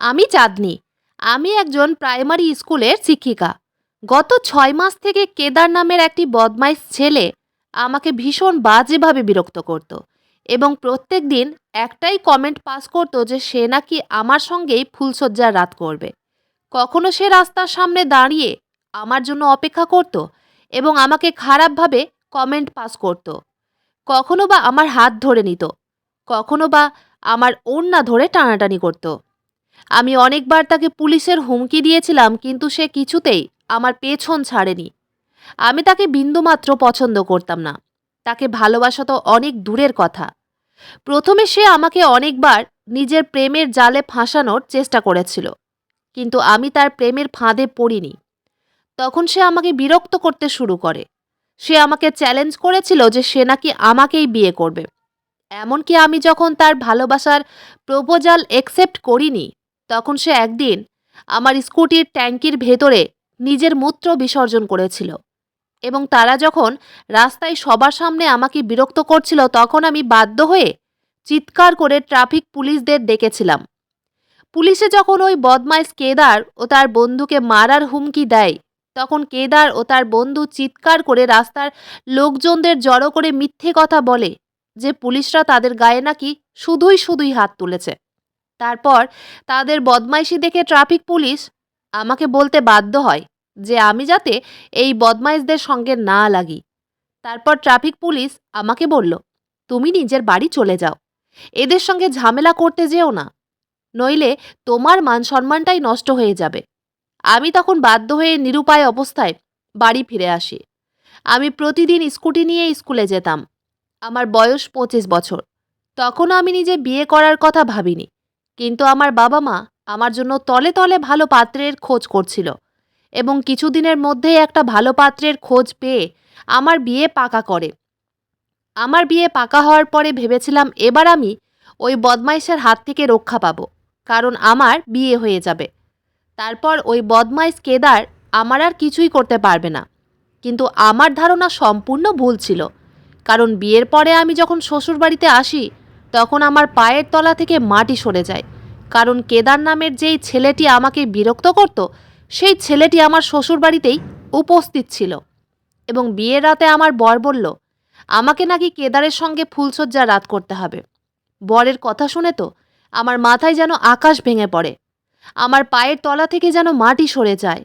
আমি চাঁদনি। আমি একজন প্রাইমারি স্কুলের শিক্ষিকা। গত ছয় মাস থেকে কেদার নামের একটি বদমাইশ ছেলে আমাকে ভীষণ বাজেভাবে বিরক্ত করত এবং প্রত্যেক দিন একটাই কমেন্ট পাস করত যে সে নাকি আমার সঙ্গেই ফুলশয্যার রাত করবে। কখনো সে রাস্তার সামনে দাঁড়িয়ে আমার জন্য অপেক্ষা করত এবং আমাকে খারাপভাবে কমেন্ট পাস করত। কখনো বা আমার হাত ধরে নিত, কখনো বা আমার ওড়না ধরে টানাটানি করত। আমি অনেকবার তাকে পুলিশের হুমকি দিয়েছিলাম, কিন্তু সে কিছুতেই আমার পেছন ছাড়েনি। আমি তাকে বিন্দুমাত্র পছন্দ করতাম না। তাকে ভালোবাসা তো অনেক দূরের কথা। প্রথমে সে আমাকে অনেকবার নিজের প্রেমের জালে ফাঁসানোর চেষ্টা করেছিল, কিন্তু আমি তার প্রেমের ফাঁদে পড়িনি। তখন সে আমাকে বিরক্ত করতে শুরু করে। সে আমাকে চ্যালেঞ্জ করেছিল যে সে নাকি আমাকেই বিয়ে করবে। এমনকি আমি যখন তার ভালোবাসার প্রপোজাল একসেপ্ট করিনি তখন সে একদিন আমার স্কুটির ট্যাঙ্কির ভেতরে নিজের মূত্র বিসর্জন করেছিল এবং তারা যখন রাস্তায় সবার সামনে আমাকে বিরক্ত করছিল, তখন আমি বাধ্য হয়ে চিৎকার করে ট্রাফিক পুলিশদের ডেকেছিলাম। পুলিশে যখন ওই বদমাইশ কেদার ও তার বন্ধুকে মারার হুমকি দেয়, তখন কেদার ও তার বন্ধু চিৎকার করে রাস্তার লোকজনদের জড়ো করে মিথ্যে কথা বলে যে পুলিশরা তাদের গায়ে নাকি শুধুই শুধুই হাত তুলেছে। তারপর তাদের বদমাইশি দেখে ট্রাফিক পুলিশ আমাকে বলতে বাধ্য হয় যে আমি যাতে এই বদমাইশদের সঙ্গে না লাগি। তারপর ট্রাফিক পুলিশ আমাকে বলল, তুমি নিজের বাড়ি চলে যাও। এদের সঙ্গে ঝামেলা করতে যেও না। নইলে তোমার মান সম্মানটাই নষ্ট হয়ে যাবে। আমি তখন বাধ্য হয়ে নিরুপায় অবস্থায় বাড়ি ফিরে আসি। আমি প্রতিদিন স্কুটি নিয়ে স্কুলে যেতাম। আমার বয়স পঁচিশ বছর। তখন আমি নিজে বিয়ে করার কথা ভাবিনি। কিন্তু আমার বাবা মা আমার জন্য তলে তলে ভালো পাত্রের খোঁজ করছিল এবং কিছুদিনের মধ্যেই একটা ভালো পাত্রের খোঁজ পেয়ে আমার বিয়ে পাকা করে। আমার বিয়ে পাকা হওয়ার পরে ভেবেছিলাম এবার আমি ওই বদমাইশের হাত থেকে রক্ষা পাবো, কারণ আমার বিয়ে হয়ে যাবে। তারপর ওই বদমাইশ কেদার আমার আর কিছুই করতে পারবে না। কিন্তু আমার ধারণা সম্পূর্ণ ভুল ছিল, কারণ বিয়ের পরে আমি যখন শ্বশুরবাড়িতে আসি তখন আমার পায়ের তলা থেকে মাটি সরে যায়। কারণ কেদার নামের যেই ছেলেটি আমাকে বিরক্ত করত, সেই ছেলেটি আমার শ্বশুর বাড়িতেই উপস্থিত ছিল। এবং বিয়ের রাতে আমার বর বলল, আমাকে নাকি কেদারের সঙ্গে ফুলশয্যা রাত করতে হবে। বরের কথা শুনে তো আমার মাথায় যেন আকাশ ভেঙে পড়ে। আমার পায়ের তলা থেকে যেন মাটি সরে যায়।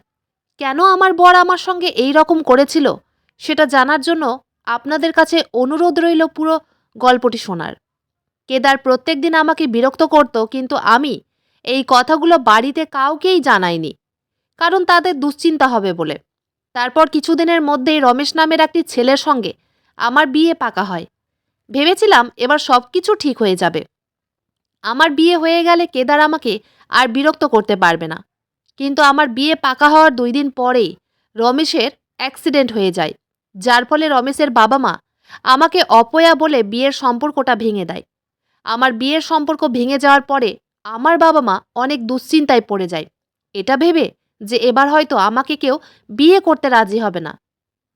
কেন আমার বর আমার সঙ্গে এই রকম করেছিল? সেটা জানার জন্য আপনাদের কাছে অনুরোধ রইল পুরো গল্পটি শোনার। কেদার প্রত্যেক দিন আমাকে বিরক্ত করত, কিন্তু আমি এই কথাগুলো বাড়িতে কাউকেই জানাইনি, কারণ তাদের দুশ্চিন্তা হবে বলে। তারপর কিছুদিনের মধ্যেই রমেশ নামের একটি ছেলের সঙ্গে আমার বিয়ে পাকা হয়। ভেবেছিলাম এবার সব কিছু ঠিক হয়ে যাবে। আমার বিয়ে হয়ে গেলে কেদার আমাকে আর বিরক্ত করতে পারবে না। কিন্তু আমার বিয়ে পাকা হওয়ার দুই দিন পরেই রমেশের অ্যাক্সিডেন্ট হয়ে যায়, যার ফলে রমেশের বাবা মা আমাকে অপয়া বলে বিয়ের সম্পর্কটা ভেঙে দেয়। আমার বিয়ের সম্পর্ক ভেঙে যাওয়ার পরে আমার বাবা মা অনেক দুশ্চিন্তায় পড়ে যায়। এটা ভেবে যে এবার হয়তো আমাকে কেউ বিয়ে করতে রাজি হবে না।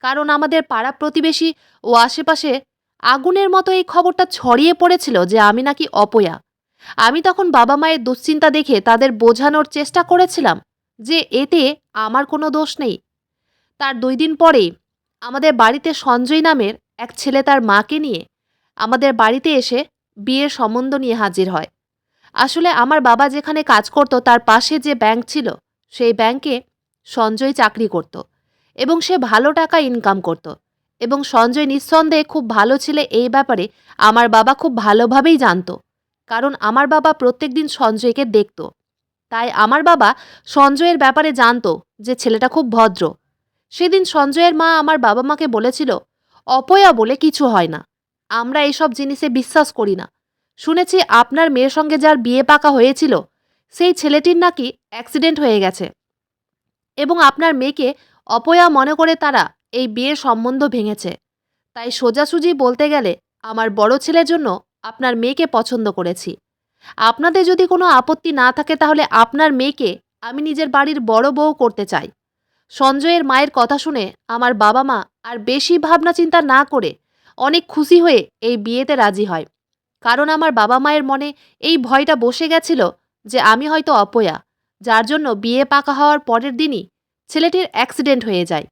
কারণ আমাদের পাড়া প্রতিবেশী ও আশেপাশে আগুনের মতো এই খবরটা ছড়িয়ে পড়েছিল যে আমি নাকি অপয়া। আমি তখন বাবা মায়ের দুশ্চিন্তা দেখে তাদের বোঝানোর চেষ্টা করেছিলাম যে এতে আমার কোনো দোষ নেই। তার দুই দিন পরেই আমাদের বাড়িতে সঞ্জয় নামের এক ছেলে তার মাকে নিয়ে আমাদের বাড়িতে এসে বিয়ের সম্বন্ধ নিয়ে হাজির হয়। আসলে আমার বাবা যেখানে কাজ করত, তার পাশে যে ব্যাংক ছিল, সেই ব্যাংকে সঞ্জয় চাকরি করত এবং সে ভালো টাকা ইনকাম করত এবং সঞ্জয় নিঃসন্দেহে খুব ভালো ছেলে এই ব্যাপারে আমার বাবা খুব ভালোভাবেই জানতো। কারণ আমার বাবা প্রত্যেক দিন সঞ্জয়কে দেখত। তাই আমার বাবা সঞ্জয়ের ব্যাপারে জানত যে ছেলেটা খুব ভদ্র। সেদিন সঞ্জয়ের মা আমার বাবা মাকে বলেছিল, অপয়া বলে কিছু হয় না। আমরা এইসব জিনিসে বিশ্বাস করি না। শুনেছি আপনার মেয়ের সঙ্গে যার বিয়ে পাকা হয়েছিল, সেই ছেলেটির নাকি অ্যাক্সিডেন্ট হয়ে গেছে। এবং আপনার মেয়েকে অপয়া মনে করে তারা এই বিয়ের সম্বন্ধ ভেঙেছে। তাই সোজাসুজি বলতে গেলে, আমার বড় ছেলের জন্য আপনার মেয়েকে পছন্দ করেছি। আপনাদের যদি কোনো আপত্তি না থাকে তাহলে আপনার মেয়েকে আমি নিজের বাড়ির বড় বউ করতে চাই। সঞ্জয়ের মায়ের কথা শুনে আমার বাবা মা আর বেশি ভাবনা চিন্তা না করে অনেক খুশি হয়ে এই বিয়েতে রাজি হয়। কারণ আমার বাবা মায়ের মনে এই ভয়টা বসে গেছিল যে আমি হয়তো অপয়া, যার জন্য বিয়ে পাকা হওয়ার পরের দিনই ছেলেটির অ্যাক্সিডেন্ট হয়ে যায়।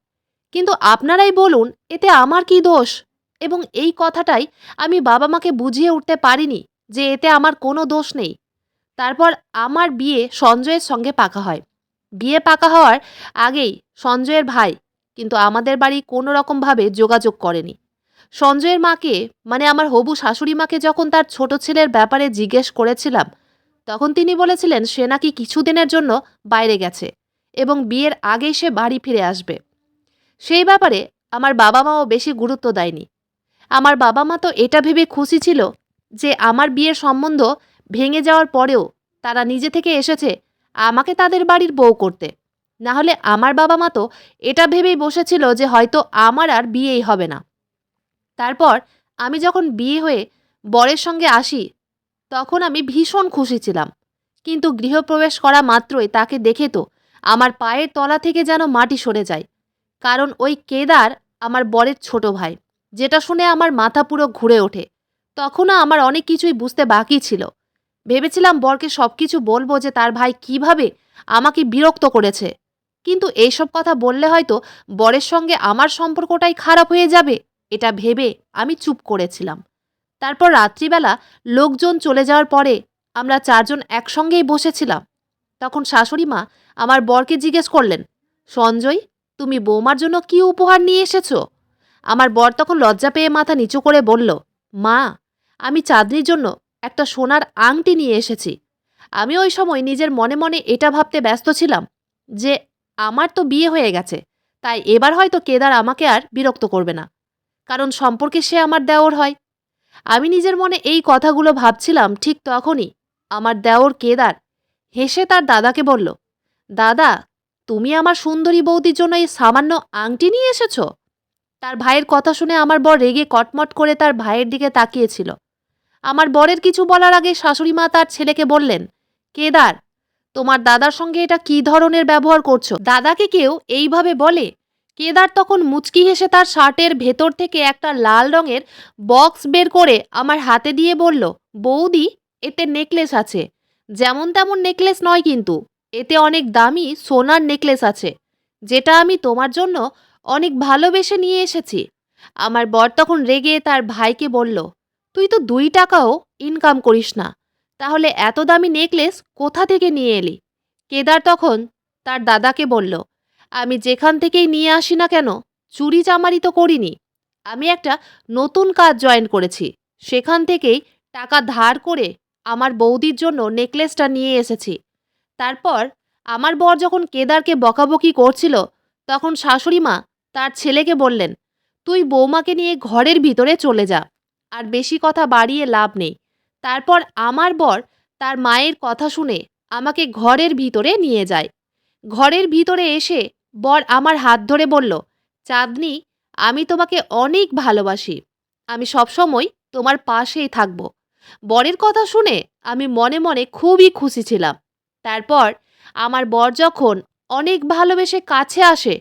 কিন্তু আপনারাই বলুন, এতে আমার কি দোষ? এবং এই কথাটাই আমি বাবা মাকে বুঝিয়ে উঠতে পারিনি যে এতে আমার কোনো দোষ নেই। তারপর আমার বিয়ে সঞ্জয়ের সঙ্গে পাকা হয়। বিয়ে পাকা হওয়ার আগেই সঞ্জয়ের ভাই কিন্তু আমাদের বাড়ি কোনো রকমভাবে যোগাযোগ করেনি। সঞ্জয়ের মাকে মানে আমার হবু শাশুড়ি মাকে যখন তার ছোট ছেলের ব্যাপারে জিজ্ঞেস করেছিলাম, তখন তিনি বলেছিলেন সে নাকি কিছুদিনের জন্য বাইরে গেছে এবং বিয়ের আগেই সে বাড়ি ফিরে আসবে। সেই ব্যাপারে আমার বাবা মাও বেশি গুরুত্ব দেয়নি। আমার বাবা মা তো এটা ভেবে খুশি ছিল যে আমার বিয়ের সম্বন্ধ ভেঙে যাওয়ার পরেও তারা নিজে থেকে এসেছে আমাকে তাদের বাড়ির বউ করতে। না হলে আমার বাবা মা তো এটা ভেবেই বসেছিল যে হয়তো আমার আর বিয়েই হবে না। তারপর আমি যখন বিয়ে হয়ে বরের সঙ্গে আসি, তখন আমি ভীষণ খুশি ছিলাম। কিন্তু গৃহপ্রবেশ করা মাত্রই তাকে দেখে তো আমার পায়ের তলা থেকে যেন মাটি সরে যায়। কারণ ওই কেদার আমার বরের ছোট ভাই, যেটা শুনে আমার মাথা পুরো ঘুরে ওঠে। তখনও আমার অনেক কিছুই বুঝতে বাকি ছিল। ভেবেছিলাম বরকে সব কিছু বলব যে তার ভাই কীভাবে আমাকে বিরক্ত করেছে। কিন্তু এইসব কথা বললে হয়তো বরের সঙ্গে আমার সম্পর্কটাই খারাপ হয়ে যাবে। এটা ভেবে আমি চুপ করেছিলাম। তারপর রাত্রিবেলা লোকজন চলে যাওয়ার পরে আমরা চারজন একসঙ্গেই বসেছিলাম। তখন শাশুড়ি মা আমার বরকে জিজ্ঞেস করলেন, সঞ্জয়, তুমি বৌমার জন্য কি উপহার নিয়ে এসেছ? আমার বর তখন লজ্জা পেয়ে মাথা নিচু করে বলল, মা, আমি চাঁদনির জন্য একটা সোনার আংটি নিয়ে এসেছি। আমি ওই সময় নিজের মনে মনে এটা ভাবতে ব্যস্ত ছিলাম যে আমার তো বিয়ে হয়ে গেছে, তাই এবার হয়তো কেদার আমাকে আর বিরক্ত করবে না। কারণ সম্পর্কে সে আমার দেওর হয়। আমি নিজের মনে এই কথাগুলো ভাবছিলাম ঠিক তখনই আমার দেওর কেদার হেসে তার দাদাকে বলল, দাদা, তুমি আমার সুন্দরী বৌদির জন্য এই সামান্য আংটি নিয়ে এসেছ? তার ভাইয়ের কথা শুনে আমার বর রেগে কটমট করে তার ভাইয়ের দিকে তাকিয়েছিল। আমার বরের কিছু বলার আগে শাশুড়ি মা তার ছেলেকে বললেন, কেদার, তোমার দাদার সঙ্গে এটা কী ধরনের ব্যবহার করছ? দাদাকে কেউ এইভাবে বলে কেদার তখন মুচকি হেসে তার শার্টের ভেতর থেকে একটা লাল রঙের বক্স বের করে আমার হাতে দিয়ে বলল, বৌদি, এতে নেকলেস আছে। যেমন তেমন নেকলেস নয় কিন্তু, এতে অনেক দামি সোনার নেকলেস আছে, যেটা আমি তোমার জন্য অনেক ভালোবেসে নিয়ে এসেছি। আমার বর তখন রেগে তার ভাইকে বলল, তুই তো দুই টাকাও ইনকাম করিস না, তাহলে এত দামি নেকলেস কোথা থেকে নিয়ে এলি? কেদার তখন তার দাদাকে বলল আমি যেখান থেকেই নিয়ে আসি না কেন, চুরি চামারি তো করিনি। আমি একটা নতুন কাজ জয়েন করেছি, সেখান থেকেই টাকা ধার করে আমার বৌদির জন্য নেকলেসটা নিয়ে এসেছি। তারপর আমার বর যখন কেদারকে বকাবকি করছিল, তখন শাশুড়ি মা তার ছেলেকে বললেন, তুই বৌমাকে নিয়ে ঘরের ভিতরে চলে যা, আর বেশি কথা বাড়িয়ে লাভ নেই। তারপর আমার বর তার মায়ের কথা শুনে আমাকে ঘরের ভিতরে নিয়ে যায়। ঘরের ভিতরে এসে বর আমার হাত ধরে বলল, চাঁদনি, আমি তোমাকে অনেক ভালোবাসি। আমি সবসময় তোমার পাশেই থাকব। বরের কথা শুনে আমি মনে মনে খুবই খুশি ছিলাম। তারপর আমার বর যখন অনেক ভালোবেসে কাছে আসে,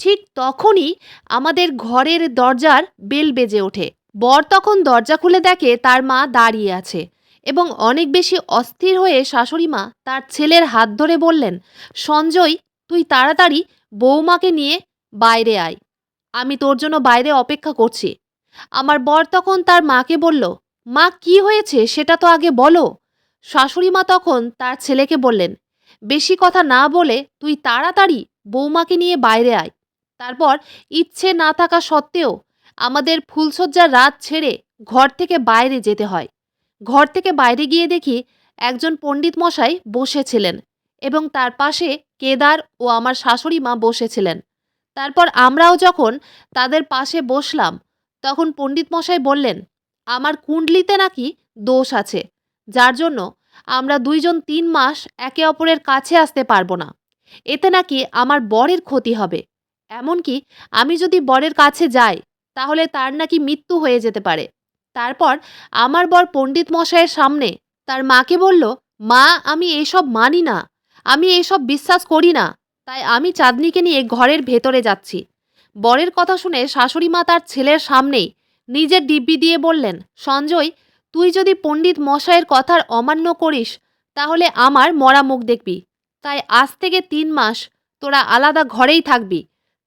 ঠিক তখনই আমাদের ঘরের দরজার বেল বেজে ওঠে। বর তখন দরজা খুলে দেখে তার মা দাঁড়িয়ে আছে এবং অনেক বেশি অস্থির হয়ে শাশুড়ি মা তার ছেলের হাত ধরে বললেন, সঞ্জয়, তুই তাড়াতাড়ি বৌমাকে নিয়ে বাইরে আয়। আমি তোর জন্য বাইরে অপেক্ষা করছি। আমার বর তখন তার মাকে বলল, মা, কি হয়েছে? সেটা তো আগে বলো। শাশুড়ি মা তখন তার ছেলেকে বললেন, বেশি কথা না বলে তুই তাড়াতাড়ি বৌমাকে নিয়ে বাইরে আয়। তারপর ইচ্ছে না থাকা সত্ত্বেও আমাদের ফুলসজ্জার রাত ছেড়ে ঘর থেকে বাইরে যেতে হয়। ঘর থেকে বাইরে গিয়ে দেখি একজন পণ্ডিত মশাই বসেছিলেন এবং তার পাশে কেদার ও আমার শাশুড়ি মা বসেছিলেন। তারপর আমরাও যখন তাদের পাশে বসলাম, তখন পণ্ডিত মশাই বললেন, আমার কুণ্ডলিতে নাকি দোষ আছে, যার জন্য আমরা দুইজন তিন মাস একে অপরের কাছে আসতে পারব না। এতে নাকি আমার বরের ক্ষতি হবে। এমনকি আমি যদি বরের কাছে যাই, তাহলে তার নাকি মৃত্যু হয়ে যেতে পারে। তারপর আমার বর পণ্ডিত মশাইয়ের সামনে তার মাকে বলল, মা, আমি এসব মানি না। আমি এসব বিশ্বাস করি না, তাই আমি চাঁদনিকে নিয়ে ঘরের ভেতরে যাচ্ছি। বরের কথা শুনে শাশুড়ি মা তার ছেলের সামনেই নিজের ডিব্বি দিয়ে বললেন, সঞ্জয়, তুই যদি পণ্ডিত মশাইয়ের কথার অমান্য করিস, তাহলে আমার মরা মুখ দেখবি। তাই আজ থেকে তিন মাস তোরা আলাদা ঘরেই থাকবি।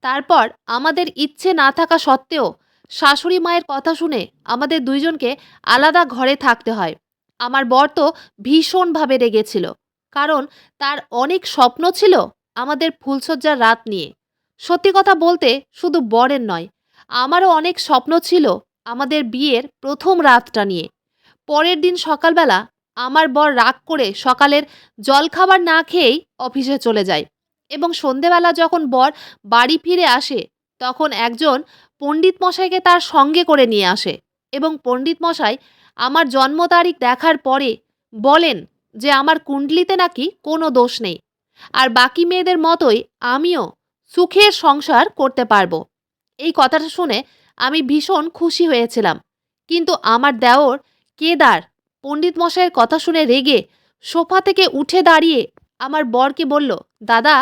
তারপর আমাদের ইচ্ছে না থাকা সত্ত্বেও শাশুড়ি মায়ের কথা শুনে আমাদের দুইজনকে আলাদা ঘরে থাকতে হয়। আমার বর তো ভীষণভাবে রেগেছিল। কারণ তার অনেক স্বপ্ন ছিল আমাদের ফুলসজ্জার রাত নিয়ে। সত্যি কথা বলতে শুধু বরের নয়, আমারও অনেক স্বপ্ন ছিল আমাদের বিয়ের প্রথম রাতটা নিয়ে। পরের দিন সকালবেলা আমার বর রাগ করে সকালের জলখাবার না খেয়েই অফিসে চলে যায় এবং সন্ধেবেলা যখন বর বাড়ি ফিরে আসে, তখন একজন পণ্ডিত মশাইকে তার সঙ্গে করে নিয়ে আসে এবং পণ্ডিত মশাই আমার জন্ম তারিখ দেখার পরে বলেন যে আমার কুণ্ডলিতে নাকি কোনো দোষ নেই। আর বাকি মেয়েদের মতোই আমিও সুখের সংসার করতে পারব। এই কথাটা শুনে আমি ভীষণ খুশি হয়েছিলাম। কিন্তু আমার দেওর কেদার পণ্ডিত মশাইয়ের কথা শুনে রেগে সোফা থেকে উঠে দাঁড়িয়ে আমার বরকে বলল, দাদা,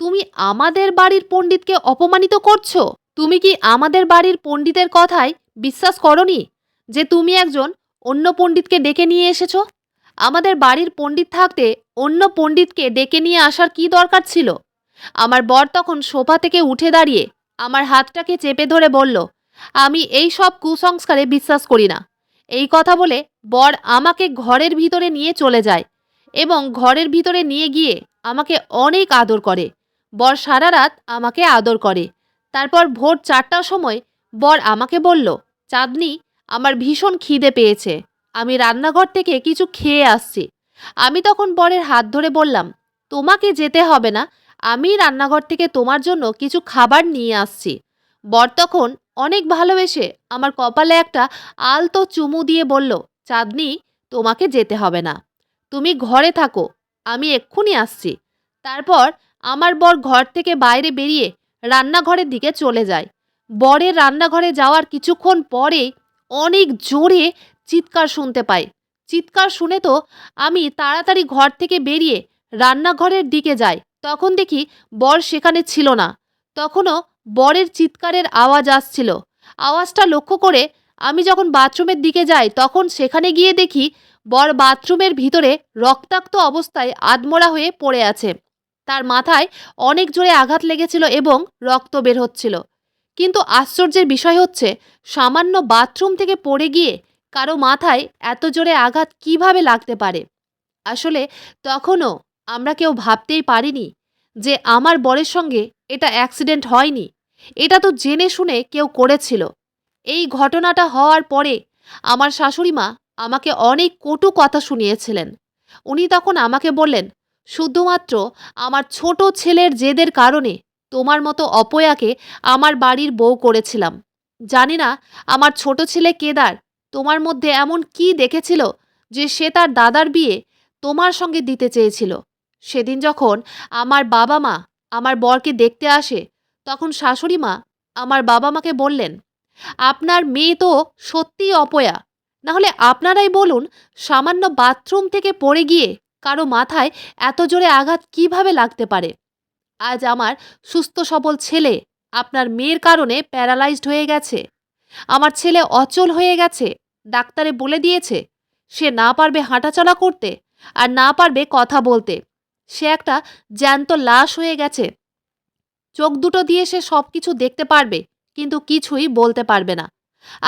তুমি আমাদের বাড়ির পণ্ডিতকে অপমানিত করছ? তুমি কি আমাদের বাড়ির পণ্ডিতের কথায় বিশ্বাস করনি যে তুমি একজন অন্য পণ্ডিতকে ডেকে নিয়ে এসেছ? আমাদের বাড়ির পণ্ডিত থাকতে অন্য পণ্ডিতকে ডেকে নিয়ে আসার কি দরকার ছিল? আমার বর তখন সোফা থেকে উঠে দাঁড়িয়ে আমার হাতটাকে চেপে ধরে বলল, আমি এই সব কুসংস্কারে বিশ্বাস করি না। এই কথা বলে বর আমাকে ঘরের ভিতরে নিয়ে চলে যায় এবং ঘরের ভিতরে নিয়ে গিয়ে আমাকে অনেক আদর করে। বর সারা রাত আমাকে আদর করে। তারপর ভোর চারটার সময় বর আমাকে বলল, চাঁদনি, আমার ভীষণ খিদে পেয়েছে। আমি রান্নাঘর থেকে কিছু খেয়ে আসছি। আমি তখন বরের হাত ধরে বললাম, তোমাকে যেতে হবে না, আমি রান্নাঘর থেকে তোমার জন্য কিছু খাবার নিয়ে আসছি। বর তখন, অনেক ভালোবেসে, আমার কপালে একটা আলতো চুমু দিয়ে বলল, চাঁদনি, তোমাকে যেতে হবে না, তুমি ঘরে থাকো, আমি এক্ষুনি আসছি তারপর আমার বর ঘর থেকে বাইরে বেরিয়ে রান্নাঘরের দিকে চলে যায়। বরের রান্নাঘরে যাওয়ার কিছুক্ষণ পরে অনেক জোরে চিৎকার শুনতে পাই। চিৎকার শুনে তো আমি তাড়াতাড়ি ঘর থেকে বেরিয়ে রান্নাঘরের দিকে যাই। তখন দেখি বর সেখানে ছিল না। তখনও বরের চিৎকারের আওয়াজ আসছিল। আওয়াজটা লক্ষ্য করে আমি যখন বাথরুমের দিকে যাই, তখন সেখানে গিয়ে দেখি বর বাথরুমের ভিতরে রক্তাক্ত অবস্থায় আদমরা হয়ে পড়ে আছে। তার মাথায় অনেক জোরে আঘাত লেগেছিল এবং রক্ত বের হচ্ছিল। কিন্তু আশ্চর্যের বিষয় হচ্ছে, সামান্য বাথরুম থেকে পড়ে গিয়ে কারও মাথায় এত জোরে আঘাত কীভাবে লাগতে পারে? আসলে তখনও আমরা কেউ ভাবতেই পারিনি যে আমার বরের সঙ্গে এটা অ্যাক্সিডেন্ট হয়নি। এটা তো জেনে শুনে কেউ করেছিল। এই ঘটনাটা হওয়ার পরে আমার শাশুড়ি মা আমাকে অনেক কটু কথা শুনিয়েছিলেন। উনি তখন আমাকে বললেন, শুধুমাত্র আমার ছোট ছেলের জেদের কারণে তোমার মতো অপয়াকে আমার বাড়ির বউ করেছিলাম। জানি না আমার ছোট ছেলে কেদার তোমার মধ্যে এমন কি দেখেছিল যে সে তার দাদার বিয়ে তোমার সঙ্গে দিতে চেয়েছিল? সেদিন যখন আমার বাবা মা আমার বরকে দেখতে আসে, তখন শাশুড়ি মা আমার বাবা মাকে বললেন, আপনার মেয়ে তো সত্যিই অপয়া। নাহলে আপনারাই বলুন, সামান্য বাথরুম থেকে পড়ে গিয়ে কারও মাথায় এত জোরে আঘাত কীভাবে লাগতে পারে? আজ আমার সুস্থ সবল ছেলে আপনার মেয়ের কারণে প্যারালাইজড হয়ে গেছে। আমার ছেলে অচল হয়ে গেছে। ডাক্তারে বলে দিয়েছে, সে না পারবে হাঁটাচলা করতে আর না পারবে কথা বলতে। সে একটা জ্যান্ত লাশ হয়ে গেছে। চোখ দুটো দিয়ে সে সব কিছু দেখতে পারবে, কিন্তু কিছুই বলতে পারবে না।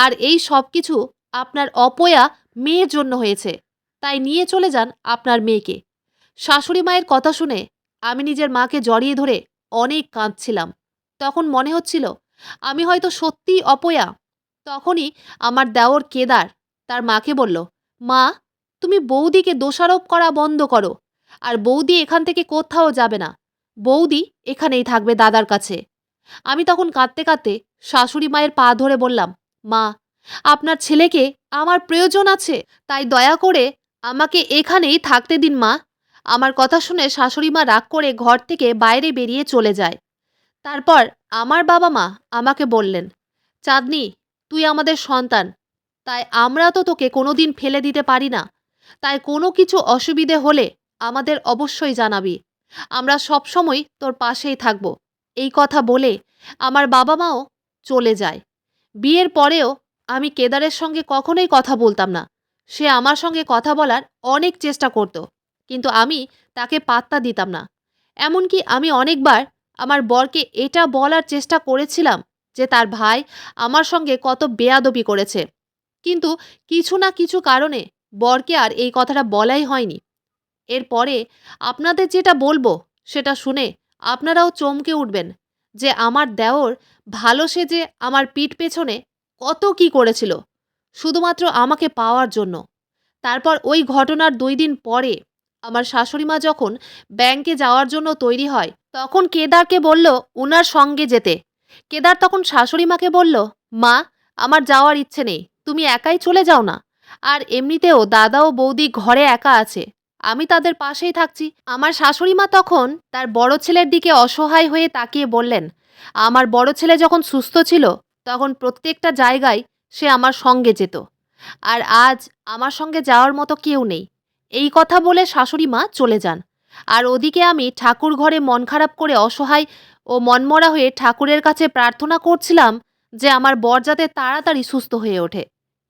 আর এই সব কিছু আপনার অপয়া মেয়ের জন্য হয়েছে, তাই নিয়ে চলে যান আপনার মেয়েকে। শাশুড়ি মায়ের কথা শুনে আমি নিজের মাকে জড়িয়ে ধরে অনেক কাঁদছিলাম। তখন মনে হচ্ছিল, আমি হয়তো সত্যিই অপয়া। তখনই আমার দেওর কেদার তার মাকে বলল, মা, তুমি বৌদিকে দোষারোপ করা বন্ধ করো, আর বৌদি এখান থেকে কোথাও যাবে না। বৌদি এখানেই থাকবে দাদার কাছে। আমি তখন কাঁদতে কাঁদতে শাশুড়ি মায়ের পা ধরে বললাম, মা, আপনার ছেলেকে আমার প্রয়োজন আছে, তাই দয়া করে আমাকে এখানেই থাকতে দিন, মা। আমার কথা শুনে শাশুড়ি মা রাগ করে ঘর থেকে বাইরে বেরিয়ে চলে যায়। তারপর আমার বাবা মা আমাকে বললেন, চাঁদনি তুই আমাদের সন্তান। তাই আমরা তো তোকে কোনোদিন ফেলে দিতে পারি না। তাই কোনো কিছু অসুবিধে হলে আমাদের অবশ্যই জানাবি। আমরা সবসময় তোর পাশেই থাকব। এই কথা বলে আমার বাবা মাও চলে যায়। বিয়ের পরেও আমি কেদারের সঙ্গে কখনোই কথা বলতাম না। সে আমার সঙ্গে কথা বলার অনেক চেষ্টা করত, কিন্তু আমি তাকে পাত্তা দিতাম না। এমনকি আমি অনেকবার আমার বরকে এটা বলার চেষ্টা করেছিলাম যে তার ভাই আমার সঙ্গে কত বেয়াদবি করেছে। কিন্তু কিছু না কিছু কারণে বরকে আর এই কথাটা বলাই হয়নি। এরপরে আপনাদের যেটা বলব সেটা শুনে আপনারাও চমকে উঠবেন যে আমার দেওর ভালো সেজে আমার পিঠ পেছনে কত কি করেছিল, শুধুমাত্র আমাকে পাওয়ার জন্য। তারপর ওই ঘটনার দুই দিন পরে আমার শাশুড়ি মা যখন ব্যাংকে যাওয়ার জন্য তৈরি হয়, তখন কেদারকে বলল, উনার সঙ্গে যেতে। কেদার তখন শাশুড়ি মাকে বলল, মা, আমার যাওয়ার ইচ্ছে নেই, তুমি একাই চলে যাও না। আর এমনিতেও দাদা ও বৌদি ঘরে একা আছে, আমি তাদের পাশেই থাকছি। আমার শাশুড়ি মা তখন তার বড় ছেলের দিকে অসহায় হয়ে তাকিয়ে বললেন, আমার বড় ছেলে যখন সুস্থ ছিল, তখন প্রত্যেকটা জায়গায় সে আমার সঙ্গে যেত। আর আজ আমার সঙ্গে যাওয়ার মতো কেউ নেই। এই কথা বলে শাশুড়ি মা চলে যান। আর ওদিকে আমি ঠাকুর ঘরে মন খারাপ করে অসহায় ও মনমরা হয়ে ঠাকুরের কাছে প্রার্থনা করছিলাম যে আমার বর যাতে তাড়াতাড়ি সুস্থ হয়ে ওঠে।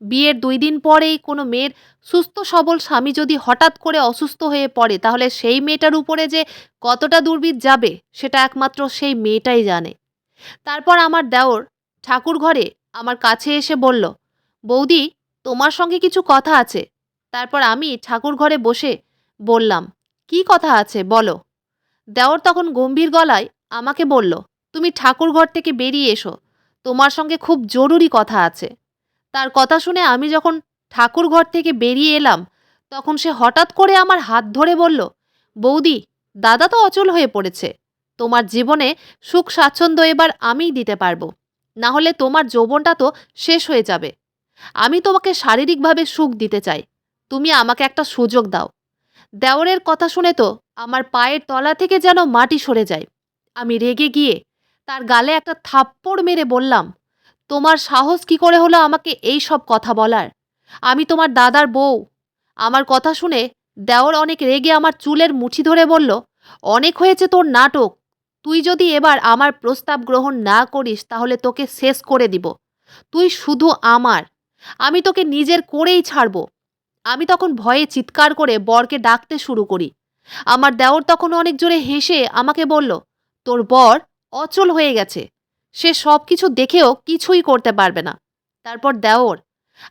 বিয়ের দুই দিন পরেই কোনো মেয়ের সুস্থ সবল স্বামী যদি হঠাৎ করে অসুস্থ হয়ে পড়ে, তাহলে সেই মেয়েটার উপরে যে কতটা দুর্বিধ যাবে, সেটা একমাত্র সেই মেয়েটাই জানে। তারপর আমার দেওর ঠাকুর ঘরে আমার কাছে এসে বলল, বৌদি, তোমার সঙ্গে কিছু কথা আছে। তারপর আমি ঠাকুর ঘরে বসে বললাম, কি কথা আছে বলো? দেওর তখন গম্ভীর গলায় আমাকে বলল, তুমি ঠাকুর ঘর থেকে বেরিয়ে এসো। তোমার সঙ্গে খুব জরুরি কথা আছে। তার কথা শুনে আমি যখন ঠাকুর ঘর থেকে বেরিয়ে এলাম, তখন সে হঠাৎ করে আমার হাত ধরে বলল, বৌদি, দাদা তো অচল হয়ে পড়েছে। তোমার জীবনে সুখ স্বাচ্ছন্দ্য এবার আমিই দিতে পারব। না হলে তোমার যৌবনটা তো শেষ হয়ে যাবে। আমি তোমাকে শারীরিকভাবে সুখ দিতে চাই। তুমি আমাকে একটা সুযোগ দাও। দেওরের কথা শুনে তো আমার পায়ের তলা থেকে যেন মাটি সরে যায়। আমি রেগে গিয়ে তার গালে একটা থাপ্পড় মেরে বললাম, তোমার সাহস কি করে হলো আমাকে এই সব কথা বলার? আমি তোমার দাদার বউ। আমার কথা শুনে দেওর অনেক রেগে আমার চুলের মুঠি ধরে বলল, অনেক হয়েছে তোর নাটক। তুই যদি এবার আমার প্রস্তাব গ্রহণ না করিস তাহলে তোকে শেষ করে দিব। তুই শুধু আমার। আমি তোকে নিজের করেই ছাড়ব। আমি তখন ভয়ে চিৎকার করে বরকে ডাকতে শুরু করি। আমার দেওর তখন অনেক জোরে হেসে আমাকে বলল তোর বর অচল হয়ে গেছে। সে সব কিছু দেখেও কিছুই করতে পারবে না। তারপর দেওর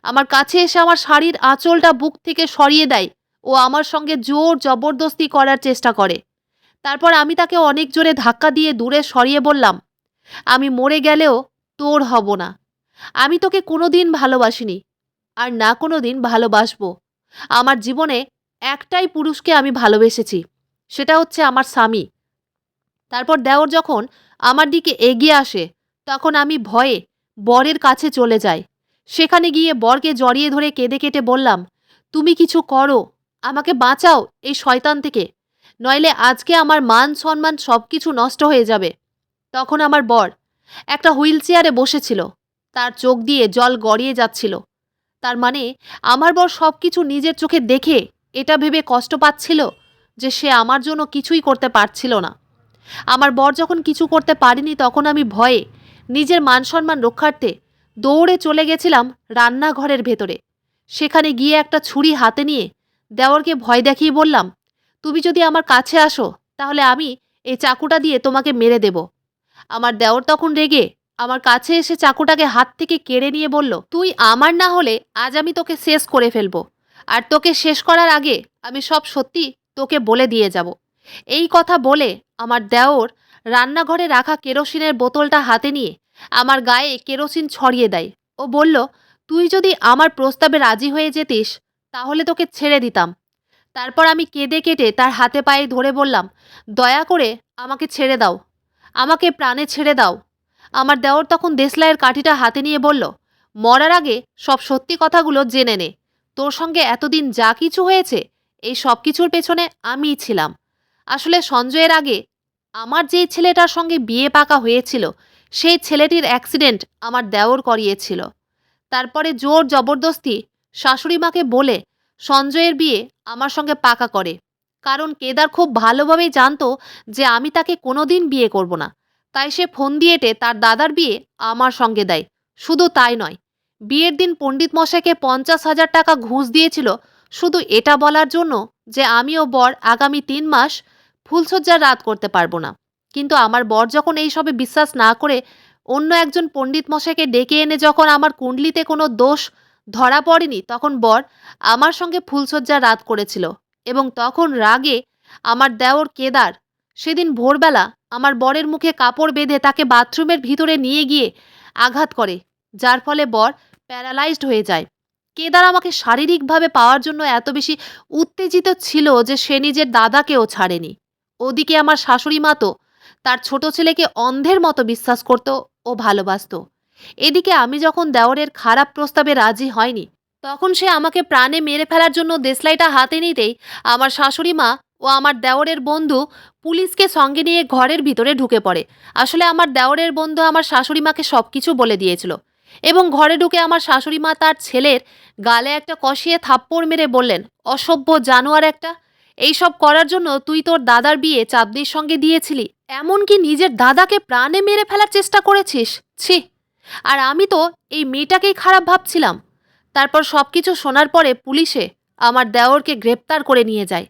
আমার কাছে এসে আমার শাড়ির আঁচলটা বুক থেকে সরিয়ে দেয়। ও আমার সঙ্গে জোর জবরদস্তি করার চেষ্টা করে। তারপর আমি তাকে অনেক জোরে ধাক্কা দিয়ে দূরে সরিয়ে বললাম, আমি মরে গেলেও তোর হব না। আমি তোকে কোনো দিন ভালোবাসিনি, আর না কোনো দিন ভালোবাসবো। আমার জীবনে একটাই পুরুষকে আমি ভালোবেসেছি, সেটা হচ্ছে আমার স্বামী। তারপর দেওর যখন আমার দিকে এগিয়ে আসে, তখন আমি ভয়ে বরের কাছে চলে যাই। সেখানে গিয়ে বরকে জড়িয়ে ধরে কেঁদে কেটে বললাম, তুমি কিছু করো, আমাকে বাঁচাও এই শয়তান থেকে। নইলে আজকে আমার মান সম্মান সব কিছু নষ্ট হয়ে যাবে। তখন আমার বর একটা হুইল চেয়ারে বসেছিল। তার চোখ দিয়ে জল গড়িয়ে যাচ্ছিল। তার মানে আমার বর সব কিছু নিজের চোখে দেখে এটা ভেবে কষ্ট পাচ্ছিল যে সে আমার জন্য কিছুই করতে পারছিল না। আমার বর যখন কিছু করতে পারিনি তখন আমি ভয়ে নিজের মান সম্মান রক্ষার্থে দৌড়ে চলে গেছিলাম রান্নাঘরের ভেতরে। সেখানে গিয়ে একটা ছুরি হাতে নিয়ে দেওরকে ভয় দেখিয়ে বললাম, তুমি যদি আমার কাছে আসো, তাহলে আমি এই চাকুটা দিয়ে তোমাকে মেরে দেব। আমার দেওর তখন রেগে আমার কাছে এসে চাকুটাকে হাত থেকে কেড়ে নিয়ে বলল, তুই আমার না হলে আজ আমি তোকে শেষ করে ফেলব। আর তোকে শেষ করার আগে আমি সব সত্যি তোকে বলে দিয়ে যাব। এই কথা বলে আমার দেওর রান্নাঘরে রাখা কেরোসিনের বোতলটা হাতে নিয়ে আমার গায়ে কেরোসিন ছড়িয়ে দেয়। ও বলল, তুই যদি আমার প্রস্তাবে রাজি হয়ে যেতিস, তাহলে তোকে ছেড়ে দিতাম। তারপর আমি কেঁদে কেটে তার হাতে পায়ে ধরে বললাম, দয়া করে আমাকে ছেড়ে দাও। আমাকে প্রাণে ছেড়ে দাও। আমার দেওর তখন দেশলাইয়ের কাঠিটা হাতে নিয়ে বলল, মরার আগে সব সত্যি কথাগুলো জেনে নে। তোর সঙ্গে এতদিন যা কিছু হয়েছে, এই সব কিছুর পেছনে আমিই ছিলাম। আসলে সঞ্জয়ের আগে আমার যেই ছেলেটার সঙ্গে বিয়ে পাকা হয়েছিল, সেই ছেলেটির অ্যাক্সিডেন্ট আমার দেওর করিয়েছিল। তারপরে জোর জবরদস্তি শাশুড়ি মাকে বলে সঞ্জয়ের বিয়ে আমার সঙ্গে পাকা করে। কারণ কেদার খুব ভালোভাবেই জানতো যে আমি তাকে কোনোদিন বিয়ে করব না। তাই সে ফোন দিয়েটে তার দাদার বিয়ে আমার সঙ্গে দেয়। শুধু তাই নয়, বিয়ের দিন পণ্ডিত মশাইকে পঞ্চাশ হাজার টাকা ঘুষ দিয়েছিল। শুধু এটা বলার জন্য যে আমি ও বর আগামী তিন মাস ফুলশয্যার রাত করতে পারব না। কিন্তু আমার বর যখন এইসবে বিশ্বাস না করে অন্য একজন পণ্ডিত মশাইকে ডেকে এনে যখন আমার কুণ্ডলিতে কোনো দোষ ধরা পড়েনি, তখন বর আমার সঙ্গে ফুলশয্যার রাত করেছিল এবং তখন রাগে আমার দেওর কেদার সেদিন ভোরবেলা আমার বরের মুখে কাপড় বেঁধে তাকে বাথরুমের ভিতরে নিয়ে গিয়ে আঘাত করে, যার ফলে বর প্যারালাইজড হয়ে যায়। কেদার আমাকে শারীরিকভাবে পাওয়ার জন্য এত বেশি উত্তেজিত ছিল যে সে নিজের দাদাকেও ছাড়েনি। ওদিকে আমার শাশুড়ি মা তো, তার ছোট ছেলেকে অন্ধের মতো বিশ্বাস করত ও ভালোবাসতো। এদিকে আমি যখন দেওরের খারাপ প্রস্তাবে রাজি হয়নি, তখন সে আমাকে প্রাণে মেরে ফেলার জন্য দেশলাইটা হাতে নিতেই আমার শাশুড়ি মা ও আমার দেওরের বন্ধু পুলিশকে সঙ্গে নিয়ে ঘরের ভিতরে ঢুকে পড়ে। আসলে আমার দেওরের বন্ধু আমার শাশুড়ি মাকে সব কিছু বলে দিয়েছিল এবং ঘরে ঢুকে আমার শাশুড়ি মা তার ছেলের গালে একটা কষিয়ে থাপ্পড় মেরে বললেন, অসভ্য জানোয়ার একটা এইসব করার জন্য তুই তোর দাদার বিয়ে চাঁদনির সঙ্গে দিয়েছিলি। এমনকি নিজের দাদাকে প্রাণে মেরে ফেলার চেষ্টা করেছিস। ছি। আর আমি তো এই মেয়েটাকেই খারাপ ভাবছিলাম। তারপর সব কিছু শোনার পরে পুলিশে আমার দেওরকে গ্রেপ্তার করে নিয়ে যায়।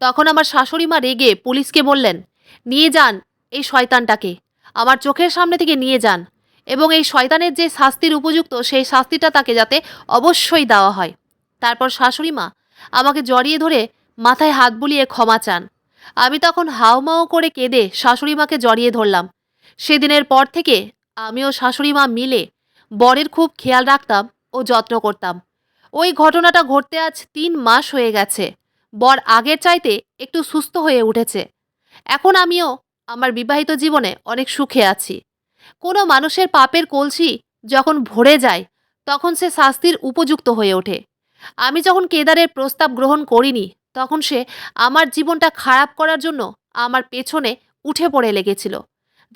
তখন আমার শাশুড়ি মা রেগে পুলিশকে বললেন, নিয়ে যান এই শয়তানটাকে। আমার চোখের সামনে থেকে নিয়ে যান। এবং এই শয়তানের যে শাস্তির উপযুক্ত, সেই শাস্তিটা তাকে যাতে অবশ্যই দেওয়া হয়। তারপর শাশুড়ি মা আমাকে জড়িয়ে ধরে মাথায় হাত বুলিয়ে ক্ষমা চান। আমি তখন হাওমাও করে কেঁদে শাশুড়ি মাকে জড়িয়ে ধরলাম। সেদিনের পর থেকে আমি ও শাশুড়ি মা মিলে বরের খুব খেয়াল রাখতাম ও যত্ন করতাম। ওই ঘটনাটা ঘটতে আজ তিন মাস হয়ে গেছে। বর আগের চাইতে একটু সুস্থ হয়ে উঠেছে। এখন আমিও আমার বিবাহিত জীবনে অনেক সুখে আছি। কোনো মানুষের পাপের কলসি যখন ভরে যায়, তখন সে শাস্তির উপযুক্ত হয়ে ওঠে। আমি যখন কেদারের প্রস্তাব গ্রহণ করিনি তখন সে আমার জীবনটা খারাপ করার জন্য আমার পেছনে উঠে পড়ে লেগেছিল,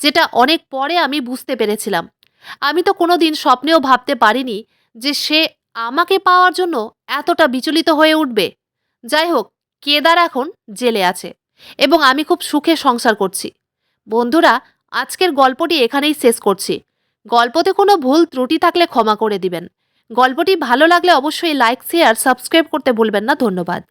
যেটা অনেক পরে আমি বুঝতে পেরেছিলাম। আমি তো কোনো দিন স্বপ্নেও ভাবতে পারিনি যে সে আমাকে পাওয়ার জন্য এতটা বিচলিত হয়ে উঠবে। যাই হোক, কেদার এখন জেলে আছে এবং আমি খুব সুখে সংসার করছি। বন্ধুরা, আজকের গল্পটি এখানেই শেষ করছি। গল্পতে কোনো ভুল ত্রুটি থাকলে ক্ষমা করে দিবেন। গল্পটি ভালো লাগলে অবশ্যই লাইক, শেয়ার, সাবস্ক্রাইব করতে ভুলবেন না। ধন্যবাদ।